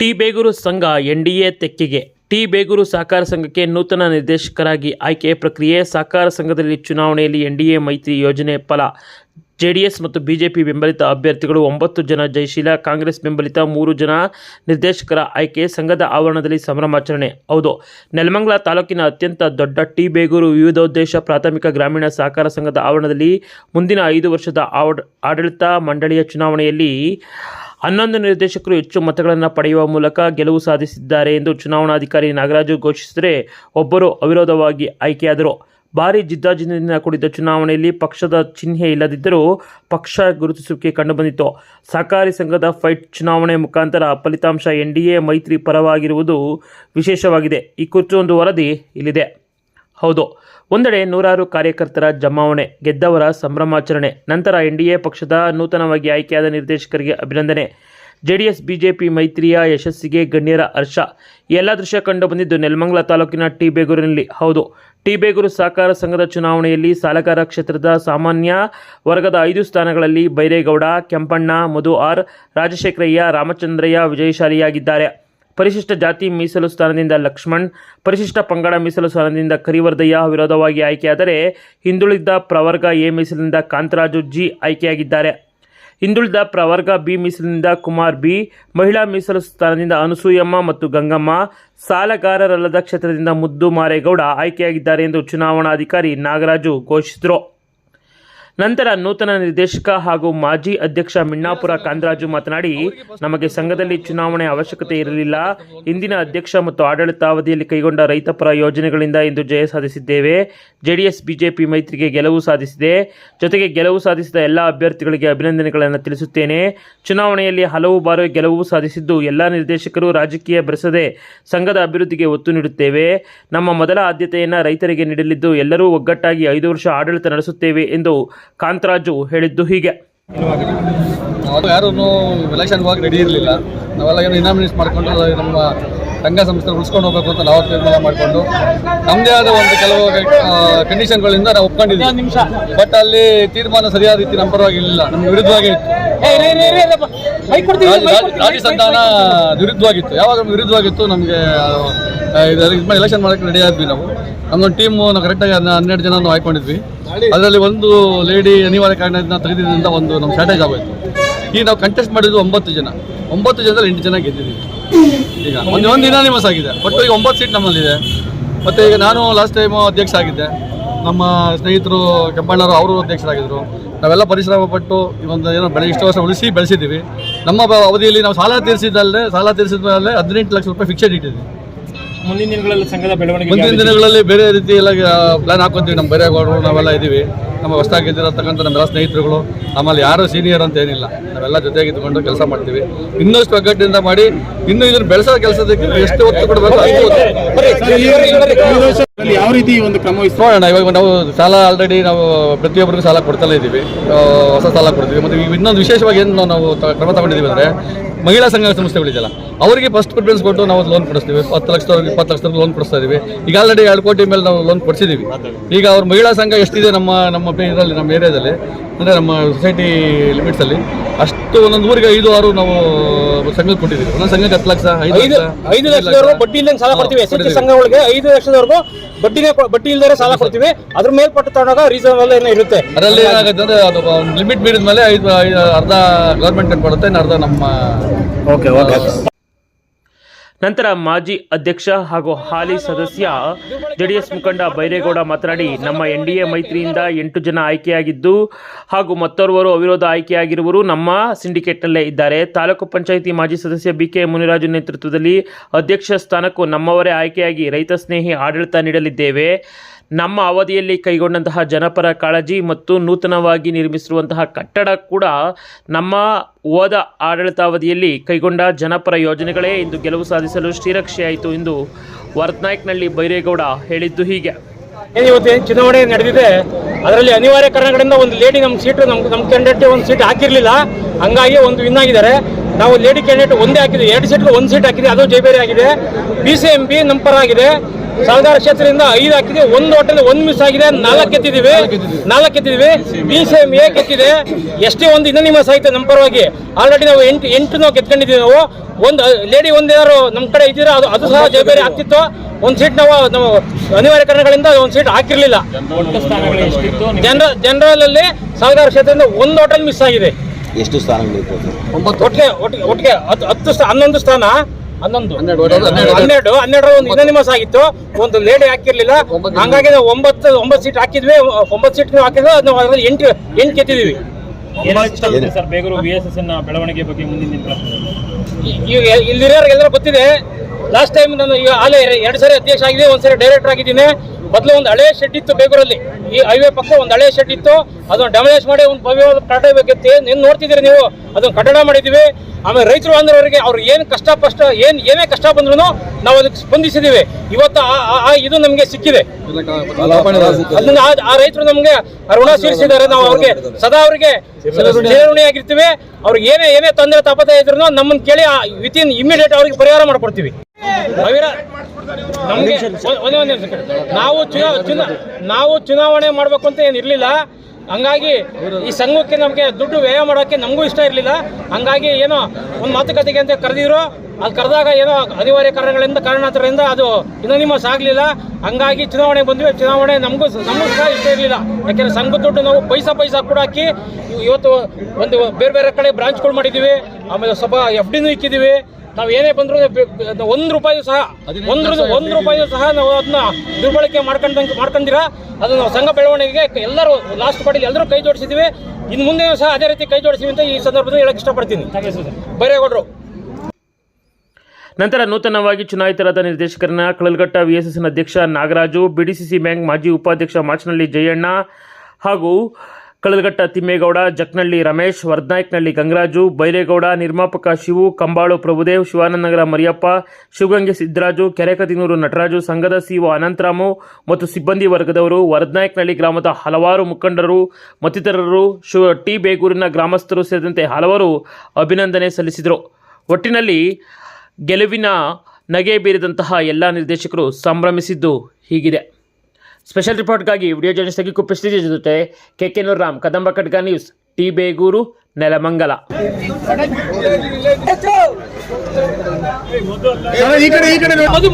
T Begur ಸಂಘ NDA ತೆಕ್ಕಿಗೆ. T Begur ಸಹಕಾರ ಸಂಘಕ್ಕೆ ನೂತನ ನಿರ್ದೇಶಕರಾಗಿ ಆಯ್ಕೆ ಪ್ರಕ್ರಿಯೆ, ಸಹಕಾರ ಸಂಘದಲ್ಲಿ ಚುನಾವಣೆಯಲ್ಲಿ ಎನ್ಡಿಎ ಮೈತ್ರಿ ಯೋಜನೆ ಫಲ. ಜೆಡಿಎಸ್ ಮತ್ತು ಬಿಜೆಪಿ ಬೆಂಬಲಿತ ಅಭ್ಯರ್ಥಿಗಳು ಒಂಬತ್ತು ಜನ, ಜಯಶೀಲ ಕಾಂಗ್ರೆಸ್ ಬೆಂಬಲಿತ ಮೂರು ಜನ ನಿರ್ದೇಶಕರ ಆಯ್ಕೆ ಸಂಘದ ಆವರಣದಲ್ಲಿ ಸಂಭ್ರಮಾಚರಣೆ. ಹೌದು, ನೆಲಮಂಗಲ ತಾಲೂಕಿನ ಅತ್ಯಂತ ದೊಡ್ಡ ಟಿ ಬೇಗೂರು ವಿವಿಧೋದ್ದೇಶ ಪ್ರಾಥಮಿಕ ಗ್ರಾಮೀಣ ಸಹಕಾರ ಸಂಘದ ಆವರಣದಲ್ಲಿ ಮುಂದಿನ ಐದು ವರ್ಷದ ಆಡಳಿತ ಮಂಡಳಿಯ ಚುನಾವಣೆಯಲ್ಲಿ ಹನ್ನೊಂದು ನಿರ್ದೇಶಕರು ಹೆಚ್ಚು ಮತಗಳನ್ನು ಪಡೆಯುವ ಮೂಲಕ ಗೆಲುವು ಸಾಧಿಸಿದ್ದಾರೆ ಎಂದು ಚುನಾವಣಾಧಿಕಾರಿ ನಾಗರಾಜು ಘೋಷಿಸಿದರೆ ಒಬ್ಬರು ಅವಿರೋಧವಾಗಿ ಆಯ್ಕೆಯಾದರು. ಭಾರಿ ಜಿದ್ದಾಜಿದ್ದಿನಿಂದ ಕೂಡಿದ ಚುನಾವಣೆಯಲ್ಲಿ ಪಕ್ಷದ ಚಿಹ್ನೆ ಇಲ್ಲದಿದ್ದರೂ ಪಕ್ಷ ಗುರುತಿಸುವಿಕೆ ಕಂಡುಬಂದಿತು ಸಹಕಾರಿ ಸಂಘದ ಫೈಟ್ ಚುನಾವಣೆ ಮುಖಾಂತರ ಫಲಿತಾಂಶ ಎನ್ ಡಿ ಎ ಮೈತ್ರಿ ಪರವಾಗಿರುವುದು ವಿಶೇಷವಾಗಿದೆ. ಈ ಕುರಿತು ಒಂದು ವರದಿ ಇಲ್ಲಿದೆ. ಹೌದು. ಒಂದೆಡೆ ನೂರಾರು ಕಾರ್ಯಕರ್ತರ ಜಮಾವಣೆ, ಗೆದ್ದವರ ಸಂಭ್ರಮಾಚರಣೆ, ನಂತರ ಎನ್ ಡಿ ಎ ಪಕ್ಷದ ನೂತನವಾಗಿ ಆಯ್ಕೆಯಾದ ನಿರ್ದೇಶಕರಿಗೆ ಅಭಿನಂದನೆ. ಜೆಡಿಎಸ್, ಬಿಜೆಪಿ ಮೈತ್ರಿಯ ಯಶಸ್ಸಿಗೆ ಗಣ್ಯರ ಹರ್ಷ. ಎಲ್ಲ ದೃಶ್ಯ ಕಂಡು ಬಂದಿದ್ದು ನೆಲಮಂಗಲ ತಾಲೂಕಿನ ಟಿ ಬೇಗೂರಿನಲ್ಲಿ ಹೌದು ಟಿ ಬೇಗೂರು ಸಹಕಾರ ಸಂಘದ ಚುನಾವಣೆಯಲ್ಲಿ ಸಾಲಗಾರ ಕ್ಷೇತ್ರದ ಸಾಮಾನ್ಯ ವರ್ಗದ ಐದು ಸ್ಥಾನಗಳಲ್ಲಿ ಬೈರೇಗೌಡ, ಕೆಂಪಣ್ಣ, ಮಧು ಆರ್, ರಾಜಶೇಖರಯ್ಯ, ರಾಮಚಂದ್ರಯ್ಯ ವಿಜಯಶಾಲಿಯಾಗಿದ್ದಾರೆ. ಪರಿಶಿಷ್ಟ ಜಾತಿ ಮೀಸಲು ಸ್ಥಾನದಿಂದ ಲಕ್ಷ್ಮಣ್, ಪರಿಶಿಷ್ಟ ಪಂಗಡ ಮೀಸಲು ಸ್ಥಾನದಿಂದ ಕರಿವರ್ದಯ್ಯ ವಿರೋಧವಾಗಿ ಆಯ್ಕೆಯಾದರೆ ಹಿಂದುಳಿದ ಪ್ರವರ್ಗ ಎ ಮೀಸಲಿನಿಂದ ಕಾಂತರಾಜು ಜಿ ಆಯ್ಕೆಯಾಗಿದ್ದಾರೆ. ಹಿಂದುಳಿದ ಪ್ರವರ್ಗ ಬಿ ಮೀಸಲಿನಿಂದ ಕುಮಾರ್ ಬಿ, ಮಹಿಳಾ ಮೀಸಲು ಸ್ಥಾನದಿಂದ ಅನಸೂಯಮ್ಮ ಮತ್ತು ಗಂಗಮ್ಮ, ಸಾಲಗಾರರಲ್ಲದ ಕ್ಷೇತ್ರದಿಂದ ಮುದ್ದು ಮಾರೇಗೌಡ ಆಯ್ಕೆಯಾಗಿದ್ದಾರೆ ಎಂದು ಚುನಾವಣಾಧಿಕಾರಿ ನಾಗರಾಜು ಘೋಷಿಸಿದರು. ನಂತರ ನೂತನ ನಿರ್ದೇಶಕ ಹಾಗೂ ಮಾಜಿ ಅಧ್ಯಕ್ಷ ಮಿಣ್ಣಾಪುರ ಕಾಂದ್ರಾಜು ಮಾತನಾಡಿ, ನಮಗೆ ಸಂಘದಲ್ಲಿ ಚುನಾವಣೆ ಅವಶ್ಯಕತೆ ಇರಲಿಲ್ಲ. ಇಂದಿನ ಅಧ್ಯಕ್ಷ ಮತ್ತು ಆಡಳಿತಾವಧಿಯಲ್ಲಿ ಕೈಗೊಂಡ ರೈತಪರ ಯೋಜನೆಗಳಿಂದ ಇಂದು ಜಯ ಸಾಧಿಸಿದ್ದೇವೆ. ಜೆಡಿಎಸ್, ಬಿಜೆಪಿ ಮೈತ್ರಿಗೆ ಗೆಲುವು ಸಾಧಿಸಿದೆ. ಜೊತೆಗೆ ಗೆಲುವು ಸಾಧಿಸಿದ ಎಲ್ಲ ಅಭ್ಯರ್ಥಿಗಳಿಗೆ ಅಭಿನಂದನೆಗಳನ್ನು ತಿಳಿಸುತ್ತೇನೆ. ಚುನಾವಣೆಯಲ್ಲಿ ಹಲವು ಬಾರಿ ಗೆಲುವು ಸಾಧಿಸಿದ್ದು ಎಲ್ಲ ನಿರ್ದೇಶಕರು ರಾಜಕೀಯ ಬೆರೆಸದೆ ಸಂಘದ ಅಭಿವೃದ್ಧಿಗೆ ಒತ್ತು ನೀಡುತ್ತೇವೆ. ನಮ್ಮ ಮೊದಲ ಆದ್ಯತೆಯನ್ನು ರೈತರಿಗೆ ನೀಡಲಿದ್ದು ಎಲ್ಲರೂ ಒಗ್ಗಟ್ಟಾಗಿ ಐದು ವರ್ಷ ಆಡಳಿತ ನಡೆಸುತ್ತೇವೆ ಎಂದು ಕಾಂತರಾಜು ಹೇಳಿದ್ದು ಹೀಗೆ. ಅದು ಯಾರೂ ಎಲೆಕ್ಷನ್ ಹೋಗಿ ರೆಡಿ ಇರಲಿಲ್ಲ. ನಾವೆಲ್ಲ ಏನು ಇನಾಮಿನೇಟ್ ಮಾಡಿಕೊಂಡು ನಮ್ಮ ಸಂಘ ಸಂಸ್ಥೆ ಉಳಿಸ್ಕೊಂಡು ಹೋಗಬೇಕು ಅಂತ ನಾವು ತೀರ್ಮಾನ ಮಾಡಿಕೊಂಡು ನಮ್ಮದೇ ಆದ ಒಂದು ಕೆಲವು ಕಂಡೀಷನ್ಗಳಿಂದ ನಾವು ಒಪ್ಕೊಂಡಿದ್ವಿ. ಬಟ್ ಅಲ್ಲಿ ತೀರ್ಮಾನ ಸರಿಯಾದ ರೀತಿ ನಮ್ಮ ಪರವಾಗಿ ಇಲ್ಲ ನಮ್ಮ ವಿರುದ್ಧವಾಗಿ ಇತ್ತು. ರಾಜ- ರಾಜ- ರಾಜ್ಯ ಸಂಧಾನ ವಿರುದ್ಧವಾಗಿತ್ತು. ಯಾವಾಗ ವಿರುದ್ಧವಾಗಿತ್ತು ನಮಗೆ ಇದು ಎಲೆಕ್ಷನ್ ಮಾಡೋಕ್ಕೆ ರೆಡಿ ಆದ್ವಿ ನಾವು. ನಮ್ಮದೊಂದು ಟೀಮು ನಾವು ಕರೆಕ್ಟಾಗಿ ಹನ್ನೆರಡು ಜನ ಆಯ್ಕೊಂಡಿದ್ವಿ. ಅದರಲ್ಲಿ ಒಂದು ಲೇಡಿ ಅನಿವಾರ್ಯ ಕಾರಣದಿಂದ ತೆಗೆದಿದ್ದರಿಂದ ಒಂದು ನಮ್ಮ ಶಾರ್ಟೇಜ್ ಆಗೋಯ್ತು. ಈಗ ನಾವು ಕಂಟೆಸ್ಟ್ ಮಾಡಿದ್ದು ಒಂಬತ್ತು ಜನ. ಒಂಬತ್ತು ಜನದಲ್ಲಿ ಎಂಟು ಜನ ಗೆದ್ದಿದ್ದೀವಿ. ಈಗ ಒಂದು ಒಂದು ಇನಾನಿಮಸ್ ಆಗಿದೆ. ಬಟ್ ಈಗ ಒಂಬತ್ತು ಸೀಟ್ ನಮ್ಮಲ್ಲಿದೆ. ಮತ್ತು ಈಗ ನಾನು ಲಾಸ್ಟ್ ಟೈಮು ಅಧ್ಯಕ್ಷ ಆಗಿದ್ದೆ. ನಮ್ಮ ಸ್ನೇಹಿತರು ಕೆಂಪಣ್ಣವರು, ಅವರು ಅಧ್ಯಕ್ಷರಾಗಿದ್ದರು ನಾವೆಲ್ಲ ಪರಿಶ್ರಮ ಪಟ್ಟು ಒಂದು ಏನೋ ಬೆಳೆ ಇಷ್ಟು ವರ್ಷ ಉಳಿಸಿ ಬೆಳೆಸಿದ್ದೀವಿ. ನಮ್ಮ ಅವಧಿಯಲ್ಲಿ ನಾವು ಸಾಲ ತೀರಿಸಿದ್ದಲ್ಲದೆ ಸಾಲ ತೀರಿಸಿದ ಮೇಲೆ ಹದಿನೆಂಟು ಲಕ್ಷ ರೂಪಾಯಿ ಫಿಕ್ಸೆಡ್ ಇಟ್ಟಿದ್ವಿ ಮುಂದಿನ ದಿನಗಳಲ್ಲಿ ಸಂಘದ ಬೆಳವಣಿಗೆ ಮುಂದಿನ ದಿನಗಳಲ್ಲಿ ಬೇರೆ ರೀತಿ ಎಲ್ಲ ಪ್ಲಾನ್ ಹಾಕೊಂತೀವಿ. ನಮ್ಮ ಬೈರೇಗೌಡರು ನಾವೆಲ್ಲ ಇದ್ದೀವಿ ನಮ್ಮ ಹೊಸದಾಗಿ ಗೆದ್ದಿರತಕ್ಕಂಥ ನಮ್ಮೆಲ್ಲ ಸ್ನೇಹಿತರುಗಳು ನಮ್ಮಲ್ಲಿ ಯಾರು ಸೀನಿಯರ್ ಅಂತ ಏನಿಲ್ಲ. ನಾವೆಲ್ಲ ಜೊತೆಗೆ ಇದ್ಕೊಂಡು ಕೆಲಸ ಮಾಡ್ತೀವಿ. ಇನ್ನಷ್ಟು ಒಗ್ಗಟ್ಟಿನಿಂದ ಮಾಡಿ ಇನ್ನೂ ಇದನ್ನು ಬೆಳೆಸೋ ಕೆಲಸದಕ್ಕೆ ಎಷ್ಟು ಒತ್ತು ಕೊಡಬೇಕು ಅಷ್ಟು ಒತ್ತು ಅಲ್ಲಿ ಯಾವ ರೀತಿ ಒಂದು ಕ್ರಮ? ನೋಡೋಣ ಇವಾಗ ನಾವು ಸಾಲ ಆಲ್ರೆಡಿ ನಾವು ಪ್ರತಿಯೊಬ್ಬರಿಗೂ ಸಾಲ ಕೊಡ್ತಲೇ ಇದ್ದೀವಿ ಹೊಸ ಸಾಲ ಕೊಡ್ತೀವಿ. ಮತ್ತು ಈಗ ಇನ್ನೊಂದು ವಿಶೇಷವಾಗಿ ಏನು ನಾವು ಕ್ರಮ ತಗೊಂಡಿದ್ದೀವಿ ಅಂದರೆ ಮಹಿಳಾ ಸಂಘ ಸಂಸ್ಥೆಗಳಿದೆಯಲ್ಲ ಅವರಿಗೆ ಫಸ್ಟ್ ಪ್ರಿಫರೆನ್ಸ್ ಕೊಟ್ಟು ನಾವು ಲೋನ್ ಕೊಡಿಸ್ತೀವಿ. ಹತ್ತು ಲಕ್ಷದವ್ರಿಗೆ ಇಪ್ಪತ್ತು ಲಕ್ಷದವ್ರಿಗೆ ಲೋನ್ ಕೊಡಿಸ್ತಾ ಇದೀವಿ. ಈಗ ಆಲ್ರೆಡಿ ಎರಡು ಕೋಟಿ ಮೇಲೆ ನಾವು ಲೋನ್ ಕೊಡಿಸಿದ್ದೀವಿ ಈಗ ಅವ್ರ ಮಹಿಳಾ ಸಂಘ ಎಷ್ಟಿದೆ ನಮ್ಮ ನಮ್ಮ ಪೇ- ಇದರಲ್ಲಿ ನಮ್ಮ ಏರಿಯಾದಲ್ಲಿ ಅಂದರೆ ನಮ್ಮ ಸೊಸೈಟಿ ಲಿಮಿಟ್ಸಲ್ಲಿ ಅಷ್ಟು ಒಂದೊಂದು ಊರಿಗೆ ಐದು ಆರು ನಾವು ಸಂಘಕ್ಕೆ ಕೊಟ್ಟಿದ್ದೀವಿ. ಒಂದೊಂದು ಸಂಘಕ್ಕೆ ಹತ್ತು ಲಕ್ಷ ಐದು ಐದು ಲಕ್ಷ ಐದು ಲಕ್ಷದವರೆಗೂ ಬಡ್ಡಿ ಇಲ್ಲದೆ ಸಾಲ ಕೊಡ್ತೀವಿ. ಎಸ್ ಸಿ ಸಂಘಗಳಿಗೆ ಐದು ಲಕ್ಷದವರೆಗೂ ಬಡ್ಡಿನೇ ಬಡ್ಡಿ ಇಲ್ಲದೆ ಸಾಲ ಕೊಡ್ತೀವಿ. ಅದ್ರ ಮೇಲ್ಪಟ್ಟು ತಗೊಂಡಾಗ ರೀಸನಬಲ್ ಏನೋ ಇರುತ್ತೆ. ಅದರಲ್ಲಿ ಏನಾಗುತ್ತೆ ಅಂದರೆ ಅದು ಲಿಮಿಟ್ ಮೀರಿದ ಮೇಲೆ ಐದು ಐದು ಅರ್ಧ ಗೌರ್ಮೆಂಟ್ ಕಟ್ಕೊಡುತ್ತೆ ಇನ್ನು ಅರ್ಧ ನಮ್ಮ ನಂತರ ಮಾಜಿ ಅಧ್ಯಕ್ಷ ಹಾಗೂ ಹಾಲಿ ಸದಸ್ಯ ಜೆಡಿಎಸ್ ಮುಖಂಡ ಬೈರೇಗೌಡ ಮಾತನಾಡಿ, ನಮ್ಮ ಎನ್ ಡಿ ಎ ಮೈತ್ರಿಯಿಂದ ಎಂಟು ಜನ ಆಯ್ಕೆಯಾಗಿದ್ದು ಹಾಗೂ ಮತ್ತೋರ್ವರು ಅವಿರೋಧ ಆಯ್ಕೆಯಾಗಿರುವರು ನಮ್ಮ ಸಿಂಡಿಕೇಟ್ನಲ್ಲೇ ಇದ್ದಾರೆ. ತಾಲೂಕು ಪಂಚಾಯಿತಿ ಮಾಜಿ ಸದಸ್ಯ ಬಿ ಕೆ ಮುನಿರಾಜು ನೇತೃತ್ವದಲ್ಲಿ ಅಧ್ಯಕ್ಷ ಸ್ಥಾನಕ್ಕೂ ನಮ್ಮವರೇ ಆಯ್ಕೆಯಾಗಿ ರೈತ ಸ್ನೇಹಿ ಆಡಳಿತ ನೀಡಲಿದ್ದೇವೆ. ನಮ್ಮ ಅವಧಿಯಲ್ಲಿ ಕೈಗೊಂಡಂತಹ ಜನಪರ ಕಾಳಜಿ ಮತ್ತು ನೂತನವಾಗಿ ನಿರ್ಮಿಸಿರುವಂತಹ ಕಟ್ಟಡ ಕೂಡ ನಮ್ಮ ಓದ ಆಡಳಿತಾವಧಿಯಲ್ಲಿ ಕೈಗೊಂಡ ಜನಪರ ಯೋಜನೆಗಳೇ ಇಂದು ಗೆಲುವು ಸಾಧಿಸಲು ಶ್ರೀರಕ್ಷೆಯಾಯಿತು ಎಂದು ವರತ್ನಾಯ್ಕ್ನಲ್ಲಿ ಬೈರೇಗೌಡ ಹೇಳಿದ್ದು ಹೀಗೆ. ಇವತ್ತು ಏನು ಚುನಾವಣೆ ನಡೆದಿದೆ, ಅದರಲ್ಲಿ ಅನಿವಾರ್ಯ ಕಾರಣಗಳಿಂದ ಒಂದು ಲೇಡಿ ನಮ್ಮ ಸೀಟು ನಮ್ಮ ನಮ್ಮ ಕ್ಯಾಂಡಿಡೇಟ್ ಒಂದು ಸೀಟ್ ಹಾಕಿರಲಿಲ್ಲ. ಹಂಗಾಗಿ ಒಂದು ವಿನ್ ಆಗಿದ್ದಾರೆ. ನಾವು ಲೇಡಿ ಕ್ಯಾಂಡಿಡೇಟ್ ಒಂದೇ ಹಾಕಿದ್ವಿ. ಎರಡು ಸೀಟ್ಗೆ ಒಂದು ಸೀಟ್ ಹಾಕಿದ್ವಿ. ಅದು ಜೈಬೇರಿ ಆಗಿದೆ. ಬಿ ಸಿ ಎಂ ಪಿ ನಮ್ಮ ಪರ ಆಗಿದೆ. ಸಹಕಾರ ಕ್ಷೇತ್ರದಿಂದ ಐದು ಹಾಕಿದೆ. ಒಂದು ಹೋಟೆಲ್ ಒಂದು ಮಿಸ್ ಆಗಿದೆ. ನಾಲ್ಕು ಎತ್ತಿದೀವಿ ನಾಲ್ಕು ಎತ್ತಿದೀವಿ ಬಿ ಸಿ ಎಂ ಎ ಕೆತ್ತಿದೆ ಎಷ್ಟೇ ಒಂದು ಇನನಿಮಸ್ ಆಯ್ತು ನಮ್ಮ ಪರವಾಗಿ ಆಲ್ರೆಡಿ ನಾವು ಎಂಟು ಎಂಟು ನಾವು ಕೆತ್ಕೊಂಡಿದ್ದೀವಿ ನಾವು. ಒಂದು ಲೇಡಿ ಒಂದೇನಾದ್ರು ನಮ್ಮ ಕಡೆ ಇದ್ದಿದ್ರೆ ಅದು ಅದು ಸಹ ಜವಾಬ್ದಾರಿ ಆಗ್ತಿತ್ತು. ಒಂದು ಸೀಟ್ ನಾವು ನಾವು ಅನಿವಾರ್ಯ ಕಾರಣಗಳಿಂದ ಒಂದು ಸೀಟ್ ಹಾಕಿರಲಿಲ್ಲ. ಜನರ ಜನರಲ್ ಅಲ್ಲಿ ಸಹಕಾರ ಕ್ಷೇತ್ರದಿಂದ ಒಂದು ಹೋಟೆಲ್ ಮಿಸ್ ಆಗಿದೆ. ಎಷ್ಟು ಸ್ಥಾನಗಳಿತ್ತು ಒಟ್ಟಿಗೆ ಒಟ್ಟಿಗೆ ಒಟ್ಟಿಗೆ ಹತ್ತು ಹತ್ತು ಸ್ಥಾ- ಹನ್ನೊಂದು ಸ್ಥಾನ. ಹನ್ನೊಂದು. ಹನ್ನೆರಡು ಹನ್ನೆರಡು ಒಂದು ಇನನಿಮಸ್ ಆಗಿತ್ತು. ಒಂದು ಲೇಡಿ ಹಾಕಿರ್ಲಿಲ್ಲ. ಹಂಗಾಗಿ ನಾವು ಒಂಬತ್ತು ಒಂಬತ್ತು ಸೀಟ್ ಹಾಕಿದ್ವಿ. ಒಂಬತ್ತು ಸೀಟ್ ಹಾಕಿದ್ರೆ ನಾವು ಅದರಲ್ಲಿ ಎಂಟು ಎಂಟು ಕೆತ್ತಿದೀವಿ ಸರ್ ಬೇಗೂರು ವಿ ಎಸ್ ಎಸ್ನ ಬೆಳವಣಿಗೆ ಬಗ್ಗೆ ಮುಂದಿನ ಇಲ್ಲಿರೋರಿಗೆಲ್ಲರೂ ಗೊತ್ತಿದೆ. ಲಾಸ್ಟ್ ಟೈಮ್ ನಾನು ಈಗ ಆಲೇ ಎರಡು ಸಾರಿ ಅಧ್ಯಕ್ಷ ಆಗಿದೆ ಒಂದ್ಸರಿ ಡೈರೆಕ್ಟರ್ ಆಗಿದ್ದೀನಿ. ಮೊದಲು ಒಂದು ಹಳೆ ಶೆಡ್ ಇತ್ತು ಬೇಗೂರಲ್ಲಿ. ಈ ಹೈವೇ ಪಕ್ಕ ಒಂದು ಹಳೆ ಶೆಡ್ ಇತ್ತು. ಅದನ್ನು ಡ್ಯಾಮೇಜ್ ಮಾಡಿ ಒಂದು ಭವ್ಯವಾದ ಕಟ್ಟಡ ಬೇಕಿತ್ತು. ನಿನ್ನ ನೋಡ್ತಿದ್ದೀರಿ ನೀವು? ಅದನ್ನು ಕಟ್ಟಡ ಮಾಡಿದ್ದೀವಿ. ಆಮೇಲೆ ರೈತರು ಅಂದ್ರವರಿಗೆ ಅವ್ರು ಏನು ಕಷ್ಟ ಕಷ್ಟ ಏನು ಏನೇ ಕಷ್ಟ ಬಂದ್ರೂ ನಾವು ಅದಕ್ಕೆ ಸ್ಪಂದಿಸಿದ್ದೀವಿ. ಇವತ್ತು ಆ- ಇದು ನಮಗೆ ಸಿಕ್ಕಿದೆ. ಅದನ್ನ ಆ- ರೈತರು ನಮಗೆ ಋಣ ಸೇರಿಸಿದ್ದಾರೆ ನಾವು ಅವ್ರಿಗೆ ಸದಾ ಅವ್ರಿಗೆ ಆಗಿರ್ತೀವಿ ಅವ್ರಿಗೆ ಏನೇ ಏನೇ ತೊಂದರೆ ತಾಪತ್ರೆ ಇದ್ರು ನಮ್ಮನ್ನು ಕೇಳಿ ವಿತ್ ಇನ್ ಇಮಿಡಿಯೇಟ್ ಅವ್ರಿಗೆ ಪರಿಹಾರ ಮಾಡ್ಕೊಡ್ತೀವಿ. ನಮಗೆ ಒಂದ್- ಒಂದೇ. ನಾವು ಚುನಾವ ಚುನಾ ನಾವು ಚುನಾವಣೆ ಮಾಡಬೇಕು ಅಂತ ಏನು ಇರಲಿಲ್ಲ. ಹಂಗಾಗಿ ಈ ಸಂಘಕ್ಕೆ ನಮಗೆ ದುಡ್ಡು ವ್ಯಯ ಮಾಡೋಕ್ಕೆ ನಮಗೂ ಇಷ್ಟ ಇರಲಿಲ್ಲ. ಹಂಗಾಗಿ ಏನೋ ಒಂದು ಮಾತುಕತೆಗೆ ಅಂತ ಕರೆದಿದ್ರು. ಅದು ಕರೆದಾಗ ಏನೋ ಅನಿವಾರ್ಯ ಕಾರಣಗಳಿಂದ ಕಾರಣಾಂತರದಿಂದ ಅದು ಇನೋನಿಮಸ್ ಆಗಲಿಲ್ಲ. ಹಂಗಾಗಿ ಚುನಾವಣೆ ಬಂದ್ವಿ. ಚುನಾವಣೆ ನಮಗೂ ನಮಗೂ ಸಹ ಇಷ್ಟ ಇರಲಿಲ್ಲ. ಯಾಕೆಂದ್ರೆ ಸಂಘದ ದುಡ್ಡು ನಾವು ಪೈಸಾ ಪೈಸಾ ಕೂಡ ಹಾಕಿ ಇವತ್ತು ಒಂದು ಬೇರೆ ಬೇರೆ ಕಡೆ ಬ್ರಾಂಚ್ಗಳು ಮಾಡಿದ್ದೀವಿ ಆಮೇಲೆ ಸ್ವಲ್ಪ ಎಫ್ ಡಿನೂ ಇಕ್ಕಿದ್ದೀವಿ ನಾವು ಏನೇ ಬಂದರೂ ಒಂದು ರೂಪಾಯಿ ಸಹ ಒಂದು ಒಂದು ರೂಪಾಯಿ ಸಹ ನಾವು ಅದನ್ನ ದುರ್ಬಳಕೆ ಮಾಡ್ಕೊಂಡಂಗೆ ಮಾಡ್ಕೊಂಡಿರ? ಅದು ನಾವು ಸಂಘ ಬೆಳವಣಿಗೆಗೆ ಎಲ್ಲರೂ ಲಾಸ್ಟ್ ಪಾರ್ಟಿಲಿ ಎಲ್ಲರೂ ಕೈ ಜೋಡಿಸಿದ್ದೀವಿ ಇನ್ನು ಮುಂದೆ ಸಹ ಅದೇ ರೀತಿ ಕೈ ಜೋಡಿಸಿವಿ ಅಂತ ಈ ಸಂದರ್ಭದಲ್ಲಿ ಹೇಳಕ್ ಇಷ್ಟಪಡ್ತೀನಿ. ಬೈರೇಗೌಡರು. ನಂತರ ನೂತನವಾಗಿ ಚುನಾಯಿತರಾದ ನಿರ್ದೇಶಕರನ್ನ ಕಳಲ್ಘಟ್ಟ ವಿಎಸ್ಎಸ್ನ ಎಸ್ ಎಸ್ನ ಅಧ್ಯಕ್ಷ ನಾಗರಾಜು ಬಿಡಿಸಿಸಿ ಬ್ಯಾಂಕ್ ಮಾಜಿ ಉಪಾಧ್ಯಕ್ಷ ಮಾಚನಹಳ್ಳಿ ಜಯಣ್ಣ ಹಾಗೂ ಕಳಲ್ಘಟ್ಟ ತಿಮ್ಮೇಗೌಡ, ಜಕ್ನಳ್ಳಿ ರಮೇಶ್ ವರ್ಧನಾಯ್ಕನಹಳ್ಳಿ ಗಂಗರಾಜು, ಬೈರೇಗೌಡ, ನಿರ್ಮಾಪಕ ಶಿವು, ಕಂಬಾಳು, ಪ್ರಭುದೇವ್, ಶಿವಾನಂದನಗರ ಮರಿಯಪ್ಪ, ಶಿವಗಂಗೆ ಸಿದ್ದರಾಜು ಕೆರೆಕತಿನೂರು ನಟರಾಜು, ಸಂಘದ ಸಿಒ ಅನಂತರಾಮು ಮತ್ತು ಸಿಬ್ಬಂದಿ ವರ್ಗದವರು ವರದನಾಯ್ಕನಹಳ್ಳಿ ಗ್ರಾಮದ ಹಲವಾರು ಮುಖಂಡರು, ಮತ್ತಿತರರು ಶು ಟಿ ಬೇಗೂರಿನ ಗ್ರಾಮಸ್ಥರು ಸೇರಿದಂತೆ ಹಲವರು ಅಭಿನಂದನೆ ಸಲ್ಲಿಸಿದರು. ಒಟ್ಟಿನಲ್ಲಿ ಗೆಲುವಿನ ನಗೆ ಬೀರಿದಂತಹ ಎಲ್ಲ ನಿರ್ದೇಶಕರು ಸಂಭ್ರಮಿಸಿದ್ದು ಹೀಗಿದೆ. ಸ್ಪೆಷಲ್ ರಿಪೋರ್ಟ್ಗಾಗಿ ವಿಡಿಯೋ ಜರ್ನಲಿಸ್ಟ್ ಆಗಿ ಕುಪ್ಪಿಸ್ತಿದ್ದ ಜೊತೆ K K Ram Kadamba Khadga news T Begur Nelamangala Madhu